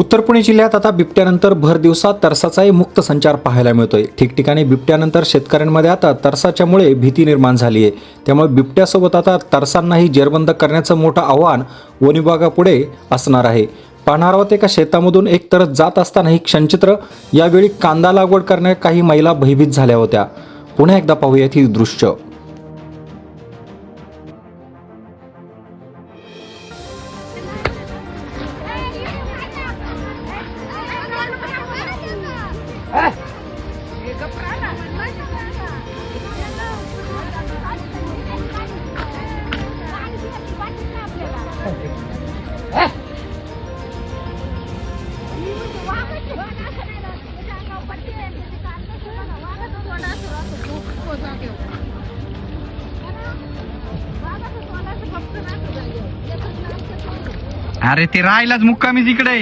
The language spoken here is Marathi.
उत्तर पुणे जिल्ह्यात आता बिबट्यानंतर भर दिवसात तरसाचाही मुक्त संचार पाहायला मिळतोय. ठिकठिकाणी बिबट्यानंतर शेतकऱ्यांमध्ये आता तरसाच्यामुळे भीती निर्माण झाली आहे. त्यामुळे बिबट्यासोबत आता तरसांनाही जेरबंद करण्याचं मोठं आव्हान वन विभागापुढे असणार आहे. पाहणार आहोत एका शेतामधून एक तरस जात असताना ही क्षणचित्र यावेळी कांदा लागवड करण्या काही महिला भयभीत झाल्या होत्या. पुन्हा एकदा पाहूयात ही दृश्य. अरे ते राहिलाच मुक्कामीच इकडे